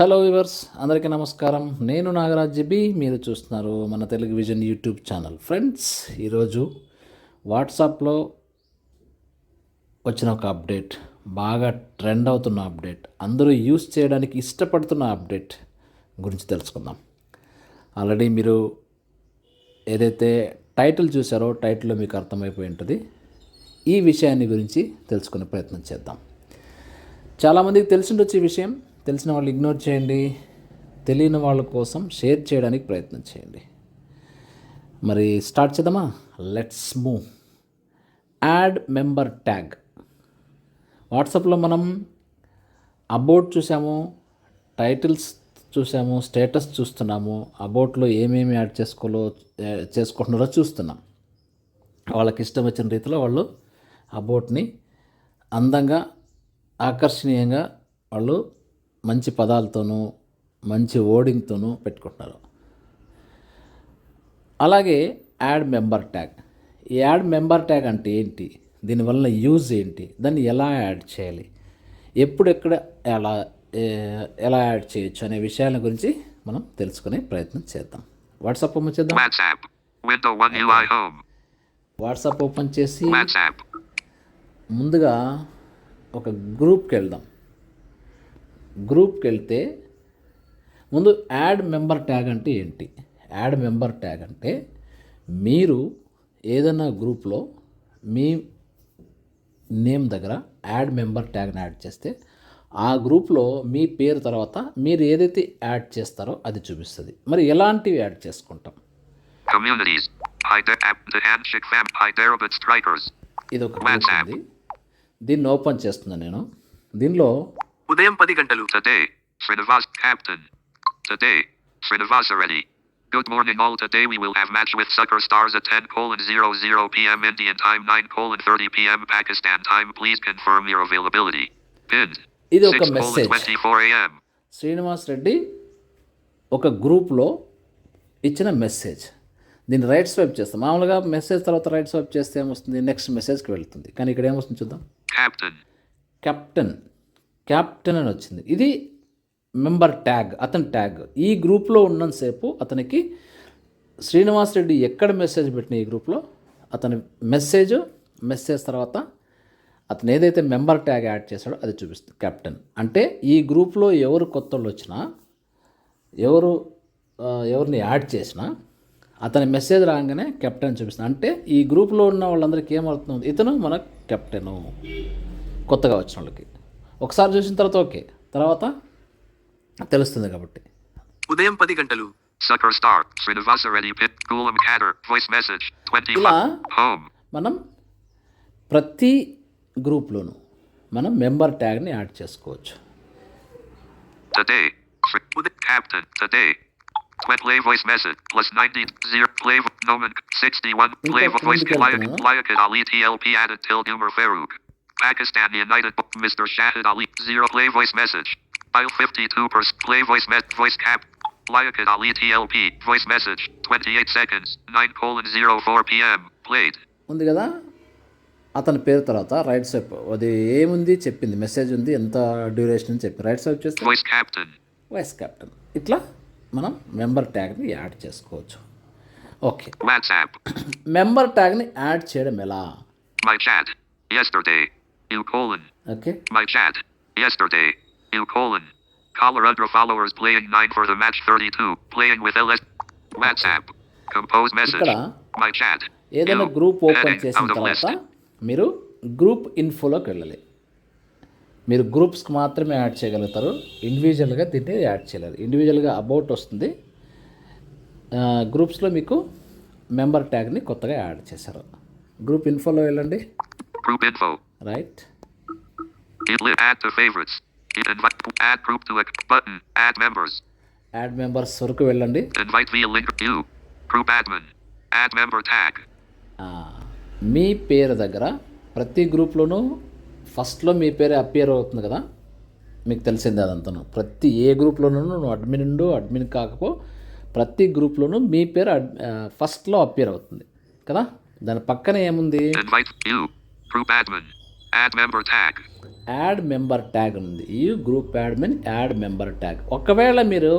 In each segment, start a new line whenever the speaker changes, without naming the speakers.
Hello viewers అందరికీ నమస్కారం. నేను నాగరాజ్ బి. మీరు చూస్తున్నారు మన Telugu vision YouTube channel. Friends ఈరోజు వాట్సాప్లో వచ్చిన ఒక అప్డేట్. బాగా ట్రెండ్ అవుతున్న అప్డేట్. అందరూ యూస్ చేయడానికి ఇష్టపడుతున్న అప్డేట్ గురించి తెలుసుకుందాం. ఆల్రెడీ మీరు ఏదైతే టైటిల్ చూసారో టైటిల్లో మీకు అర్థమైపోయి ఉంటుంది. ఈ విషయాన్ని గురించి తెలుసుకునే ప్రయత్నం చేద్దాం. చాలామందికి తెలిసిండొచ్చు ఈ విషయం. తెలిసిన వాళ్ళు ఇగ్నోర్ చేయండి. తెలియని వాళ్ళ కోసం షేర్ చేయడానికి ప్రయత్నం చేయండి. మరి స్టార్ట్ చేద్దామా? Let's move add member tag వాట్సాప్లో మనం అబౌట్ చూసాము టైటిల్స్ చూసాము స్టేటస్ చూస్తున్నాము అబౌట్లో ఏమేమి యాడ్ చేసుకోలో చేసుకుంటున్నారో చూస్తున్నాం. వాళ్ళకి ఇష్టం వచ్చిన రీతిలో వాళ్ళు అబౌట్ని అందంగా ఆకర్షణీయంగా వాళ్ళు మంచి పదాలతోనూ మంచి ఓడింగ్తోనూ పెట్టుకుంటున్నారు. అలాగే యాడ్ మెంబర్ ట్యాగ్ ఈ యాడ్ మెంబర్ ట్యాగ్ అంటే ఏంటి? దీనివల్ల యూజ్ ఏంటి? దాన్ని ఎలా యాడ్ చేయాలి? ఎప్పుడెక్కడ ఎలా ఎలా యాడ్ చేయొచ్చు అనే విషయాల గురించి మనం తెలుసుకునే ప్రయత్నం చేద్దాం. వాట్సాప్ ఓపెన్ చేద్దాం.
WhatsApp. Window 1 UI Home.
WhatsApp open చేసి. ముందుగా ఒక గ్రూప్కి వెళ్దాం. గ్రూప్కి వెళ్తే ముందు యాడ్ మెంబర్ ట్యాగ్ అంటే ఏంటి? యాడ్ మెంబర్ ట్యాగ్ అంటే మీరు ఏదైనా గ్రూప్లో మీ నేమ్ దగ్గర యాడ్ మెంబర్ ట్యాగ్ని యాడ్ చేస్తే ఆ గ్రూప్లో మీ పేరు తర్వాత మీరు ఏదైతే యాడ్ చేస్తారో అది చూపిస్తుంది. మరి ఎలాంటివి యాడ్ చేసుకుంటాం. ఇది ఒక దీన్ని ఓపెన్ చేస్తున్నాను నేను. దీనిలో
ఉదయం పది గంటలు
Today. Srinivas Captain. Today. Srinivas already. Good morning all. Today we will have match with Sucker Stars at 10 colon 00 p.m. Indian time 9 colon 30 p.m. Pakistan time. Please confirm your availability. Pinned.
ఇది ఒక
6 colon
message
24 a.m.
Srinivas Reddy ఒక గ్రూప్లో ఇచ్చిన message దీన్ని right swipe చేస్తాం మామూలుగా message తర్వాత right swipe చేస్తే ఏమొస్తుంది నెక్స్ట్ మెసేజ్కి వెళ్తుంది కానీ ఇక్కడ ఏమొస్తుంది చూద్దాం
Captain.
కెప్టెన్ క్యాప్టెన్ అని వచ్చింది. ఇది మెంబర్ ట్యాగ్ అతని ట్యాగ్. ఈ గ్రూప్లో ఉన్నంతసేపు అతనికి శ్రీనివాస్ రెడ్డి ఎక్కడ మెసేజ్ పెట్టిన ఈ గ్రూప్లో? అతని మెసేజ్ మెసేజ్ తర్వాత అతను ఏదైతే మెంబర్ ట్యాగ్ యాడ్ చేశాడో అది చూపిస్తుంది కెప్టెన్ అంటే ఈ గ్రూప్లో ఎవరు కొత్త వాళ్ళు వచ్చినా ఎవరు ఎవరిని యాడ్ చేసినా అతని మెసేజ్ రాగానే కెప్టెన్ చూపిస్తుంది. అంటే ఈ గ్రూప్లో ఉన్న వాళ్ళందరికీ ఏమవుతుంది ఇతను మన కెప్టెను కొత్తగా వచ్చిన వాళ్ళకి. ఒకసారి చూసిన తర్వాత ఓకే తర్వాత తెలుస్తుంది కాబట్టి
ఉదయం పది గంటలు
Sucker Star. Srinivas already pinned. Gulam Kader. Voice message. 25.
ఇలా. మనం ప్రతి గ్రూప్లోనూ మనం మెంబర్ ట్యాగ్ని యాడ్ చేసుకోవచ్చు
play voice message. Plus 90. 0. Play Noman. 61. Play voice.
వెళ్తున్నావా?
Layak Ali TLP added till Umar Farouk. Pakistan United. Mr. Shahid Ali. 0. Play voice message. File 52%. Play voice met. Voice cap. Layak Ali TLP. Voice message. 28 seconds. 9 colon 04 p.m. Played.
ఉంది కదా అతని పేరు తర్వాత right swipe అది ఏముంది చెప్పింది message ఉంది ఎంత డ్యూరేషన్ అని చెప్పి రైట్ స్వైప్ చేస్తే
Voice captain.
వైస్ కెప్టెన్ ఇట్లా మనం మెంబర్ ట్యాగ్ని యాడ్ చేసుకోవచ్చు ఓకే. మెంబర్ ట్యాగ్ని యాడ్ చేయడం ఎలా
My chat. Yesterday. U colon.
Okay
My chat. Yesterday. U colon. Colorado followers playing 9 for the match 32. Playing with LS. WhatsApp. Compose message. My chat.
ఏదైనా. Group
open.
చేసిన తర్వాత. మీరు group ఇన్ఫోలోకి వెళ్ళాలి మీరు గ్రూప్స్కి మాత్రమే యాడ్ చేయగలుగుతారు ఇండివిజువల్గా దీన్ని యాడ్ చేయలేరు ఇండివిజువల్గా అబౌట్ వస్తుంది గ్రూప్స్లో మీకు మెంబర్ ట్యాగ్ని కొత్తగా యాడ్ చేశారు గ్రూప్ ఇన్ఫోలో వెళ్ళండి
Group info. Right favorites. Hit invite. Add group to a button. Add members.
Add members వరకు వెళ్ళండి
Invite via link. You. Group admin. Add member tag.
ఆ, మీ పేరు దగ్గర ప్రతి గ్రూప్లోనూ ఫస్ట్లో మీ పేరు అపియర్ అవుతుంది కదా మీకు తెలిసిందే అదంతాను ప్రతి ఏ గ్రూప్లోనూ నువ్వు అడ్మిన్ ఉండు అడ్మిన్ కాకపో ప్రతి గ్రూప్లోనూ మీ పేరు ఫస్ట్లో అపియర్ అవుతుంది కదా దాని పక్కన ఏముంది
Add member tag.
Add member tag ఉంది ఈ group admin add member tag ఒకవేళ మీరు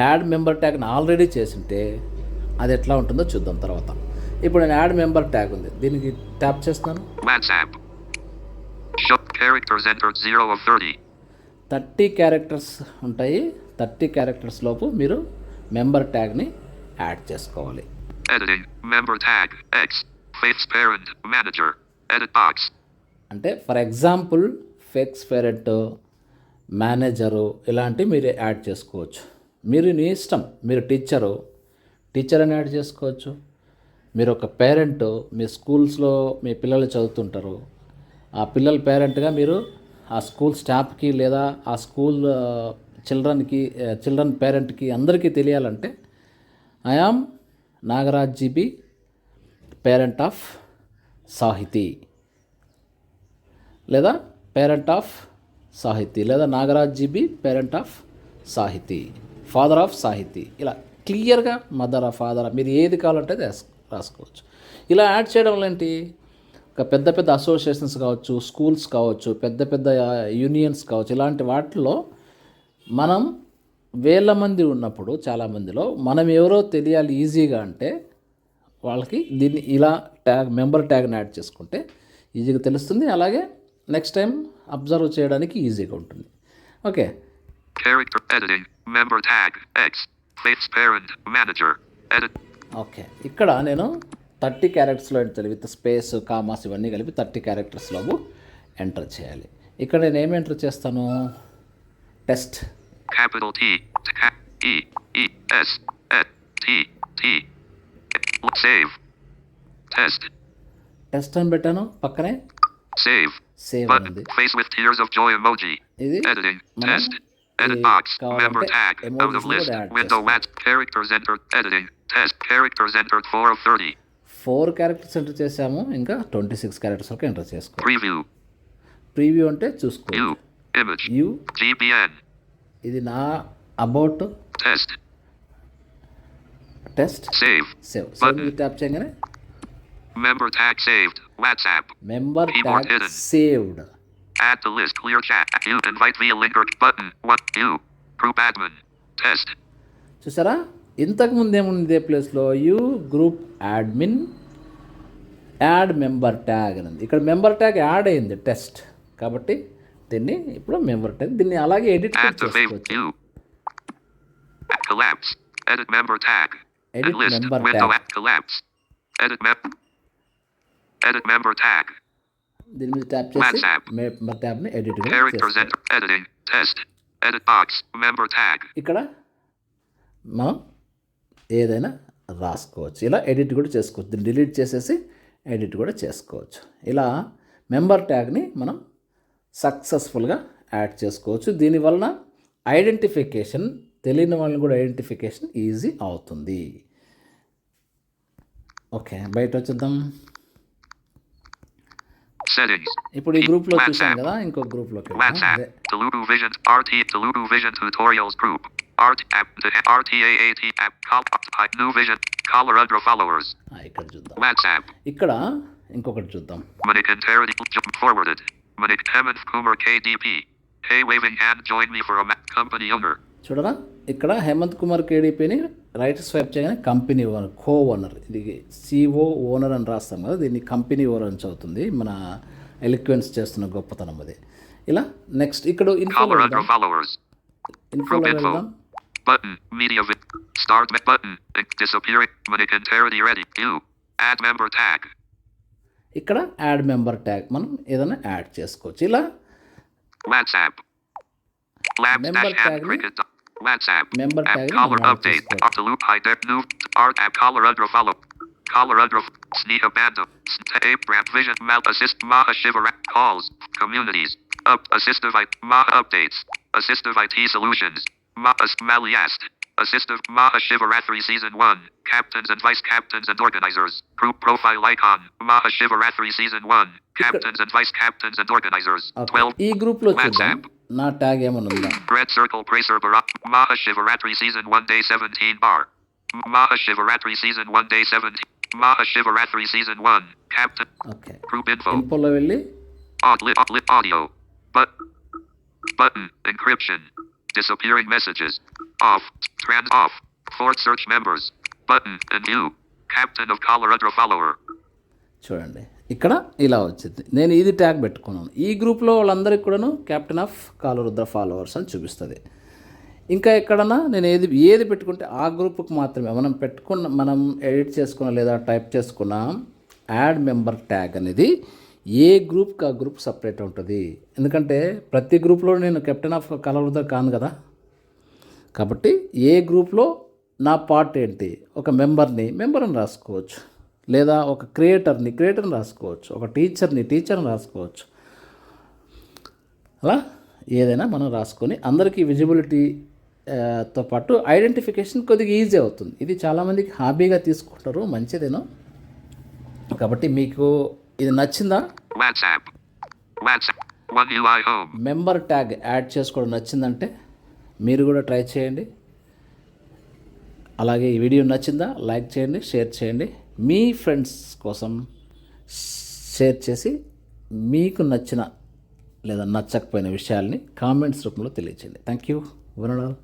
యాడ్ మెంబర్ ట్యాగ్ని ఆల్రెడీ చేసింటే అది ఎట్లా ఉంటుందో చూద్దాం తర్వాత ఇప్పుడు నేను యాడ్ మెంబర్ ట్యాగ్ ఉంది దీనికి ట్యాప్ చేస్తున్నాను
WhatsApp. Show characters entered 0 of 30.
Thirty characters ఉంటాయి థర్టీ క్యారెక్టర్స్ లోపు మీరు మెంబర్ ట్యాగ్ని యాడ్ చేసుకోవాలి
Editing. Member tag. X. Faith's parent.
అంటే ఫర్ ఎగ్జాంపుల్ ఫెక్స్ పేరెంట్ మేనేజరు ఇలాంటివి మీరు యాడ్ చేసుకోవచ్చు. మీరు నీ ఇష్టం మీరు టీచరు టీచర్ అని యాడ్ చేసుకోవచ్చు. మీరు ఒక పేరెంట్ మీ స్కూల్స్లో మీ పిల్లలు చదువుతుంటారు. ఆ పిల్లల పేరెంట్గా మీరు ఆ స్కూల్ స్టాఫ్కి లేదా ఆ స్కూల్ చిల్డ్రన్కి చిల్డ్రన్ పేరెంట్కి అందరికీ తెలియాలంటే I am Nagaraj GB parent of Sahithi. లేదా పేరెంట్ ఆఫ్ సాహితీ. లేదా Nagaraj GB parent of Sahithi. Father of Sahithi. ఇలా క్లియర్గా మదర్ ఆఫ్ ఫాదర్ మీరు ఏది కావాలంటే అది రాసుకోవచ్చు. ఇలా యాడ్ చేయడం వల్ల ఏంటి? ఒక పెద్ద పెద్ద అసోసియేషన్స్ కావచ్చు స్కూల్స్ కావచ్చు పెద్ద పెద్ద యూనియన్స్ కావచ్చు. ఇలాంటి వాటిల్లో మనం వేల మంది ఉన్నప్పుడు చాలామందిలో మనం ఎవరో తెలియాలి ఈజీగా అంటే వాళ్ళకి దీన్ని ఇలా ట్యాగ్ మెంబర్ ట్యాగ్ని యాడ్ చేసుకుంటే ఈజీగా తెలుస్తుంది అలాగే నెక్స్ట్ టైం అబ్జర్వ్ చేయడానికి ఈజీగా ఉంటుంది ఓకే. ఓకే ఇక్కడ నేను థర్టీ క్యారెక్టర్స్లో ఎంటర్ విత్ స్పేస్ కామాస్ ఇవన్నీ కలిపి థర్టీ క్యారెక్టర్స్లో ఎంటర్ చేయాలి ఇక్కడ నేను ఏమి ఎంటర్ చేస్తాను test
Capital T. Ca- E. E. S. E. Save. Test.
Test అని పెట్టాను పక్కనే
Save.
Save
Button.
ఉంది
Face with tears of joy emoji.
ఇది ఇది
box.
కావాలంటే
Member tag. Out
emojis
of
కూడా
list.
యాడ్.
Characters entered. Editing. Test. Characters entered 4 of 30.
Four characters enter చేసాము ఇంకా ట్వంటీ సిక్స్ క్యారెక్టర్స్ వరకు ఎంటర్ చేసుకోవాలి
Preview.
ప్రీవ్యూ అంటే చూసుకో. యూ. ఇది నా about
Test.
Test
Save.
Save save tap చేయగానే
Member tag saved. WhatsApp.
Member
tag.
Saved
Add to list. Clear chat. You invite via link or button. What? You. Group admin. Test.
చూసారా ఇంతకు ముందు ఏముంది ఇదే ప్లేస్లో you group admin add member tag అని ఇక్కడ member tag add అయింది test కాబట్టి దీన్ని ఇప్పుడు మెంబర్ ట్యాగ్ దీన్ని అలాగే ఎడిట్. చేసుకోవచ్చు.
Edit list.
member
Window
tag.
add collapse. Edit mem. Edit member tag.
దీని మీద ట్యాప్ చేసి. మెంబర్ ఎడిట్
Characters
చేసుకోవచ్చు.
enter. Editing. Test. Edit box. Member tag.
ఇక్కడ మనం ఏదైనా రాసుకోవచ్చు ఇలా ఎడిట్ కూడా చేసుకోవచ్చు డిలీట్ చేసేసి ఎడిట్ కూడా చేసుకోవచ్చు ఇలా మెంబర్ ట్యాగ్ని మనం సక్సెస్ఫుల్గా యాడ్ చేసుకోవచ్చు దీనివలన ఐడెంటిఫికేషన్ తెలియని వాళ్ళని కూడా ఐడెంటిఫికేషన్ ఈజీ అవుతుంది ఓకే బయట వచ్చేద్దాం
Settings.
ఇప్పుడు ఈ గ్రూప్లో చూసాం
WhatsApp.
కదా ఇంకో గ్రూప్లోకి
WhatsApp. Telugu Vision. RT. Telugu Vision Tutorials Group. RT app. The RTAAT app. Call. I- New Vision. Colorado followers.
ఇక్కడ చూద్దాం
WhatsApp.
ఇక్కడ ఇంకొకటి చూద్దాం
Manik and Terry jump forwarded. Manik Hemant Kumar KDP. Hey waving hand join me for a ma- company owner.
చూడరా ఇక్కడ హేమంత్ కుమార్ కేడీపీని right swipe చేయగానే company owner co owner ఇది సిఓ ఓనర్ అని రాస్తాం కదా దీన్ని కంపెనీ ఓనర్ అని చదువుతుంది మన ఎలిక్వెన్స్ చేస్తున్న గొప్పతనం అది ఇలా నెక్స్ట్ ఇక్కడ ఇన్ఫోలో
Colorado
వెళ్దాం
followers.
ఇన్ఫోలో
Group info.
వెళ్దాం
Button. Media vid. Start me- button. Ink Disappearing. Manik and Terry ready. You. Add member tag.
ఇక్కడ యాడ్ మెంబర్ ట్యాగ్ మనం ఏదైనా యాడ్ చేసుకోవచ్చు ఇలా.
Labs
Member
WhatsApp.
Member
app
caller
update. loop, high def new art app caller under follow. Caller under sneak abandon. Tape brand vision mount assist Maha shiver calls communities. Up assistive IT Maha updates. Assistive IT solutions. Maha Maliast. Assistive Maha Shivarathri Season 1. Captains and Vice Captains and Organizers. Group Profile Icon. Maha Shivarathri Season 1. Captains and Vice Captains and Organizers. Okay.
12. E group
WhatsApp
నా tag ఏమైనా ఉందా
Red Circle Praser Barak Maha Shivaratri Season 1 Day 17 Bar Maha Shivaratri Season 1 Day 17 Maha Shivaratri Season 1 Captain
okay
Group Info
ఇన్ఫోలో వెళ్ళి
Odd lit, odd lit audio. But button encryption. Disappearing messages. Off. Trans off. Fort search members. Button and view. Captain of Colorado follower.
చూడండి ఇక్కడ ఇలా వచ్చింది. నేను ఇది tag పెట్టుకున్నాను. ఈ గ్రూప్లో వాళ్ళందరికీ కూడాను కెప్టెన్ ఆఫ్ కాలరుద్ర ఫాలోవర్స్ అని చూపిస్తుంది. ఇంకా ఎక్కడన్నా నేను ఏది ఏది పెట్టుకుంటే ఆ గ్రూప్కి మాత్రమే మనం పెట్టుకున్న మనం ఎడిట్ చేసుకున్న లేదా టైప్ చేసుకున్న యాడ్ మెంబర్ ట్యాగ్ అనేది ఏ గ్రూప్కి ఆ గ్రూప్ సపరేట్ ఉంటుంది. ఎందుకంటే ప్రతి గ్రూప్లో నేను కెప్టెన్ ఆఫ్ కలవృద్ధ కాను కదా. కాబట్టి ఏ గ్రూప్లో నా పార్ట్ ఏంటి ఒక మెంబర్ని మెంబర్ని రాసుకోవచ్చు. లేదా ఒక క్రియేటర్ని క్రియేటర్ని రాసుకోవచ్చు ఒక టీచర్ని టీచర్ని రాసుకోవచ్చు. అలా ఏదైనా మనం రాసుకొని అందరికీ విజిబిలిటీ తో పాటు ఐడెంటిఫికేషన్ కొద్దిగా ఈజీ అవుతుంది. ఇది చాలామందికి హాబీగా తీసుకుంటారు మంచిదేనో. కాబట్టి మీకు ఇది నచ్చిందా. మెంబర్ ట్యాగ్ యాడ్ చేసుకోవడం నచ్చిందంటే మీరు కూడా ట్రై చేయండి. అలాగే ఈ వీడియో నచ్చిందా? లైక్ చేయండి షేర్ చేయండి. మీ ఫ్రెండ్స్ కోసం షేర్ చేసి మీకు నచ్చిన లేదా నచ్చకపోయిన విషయాల్ని కామెంట్స్ రూపంలో తెలియచేయండి. Thank you వినడాల్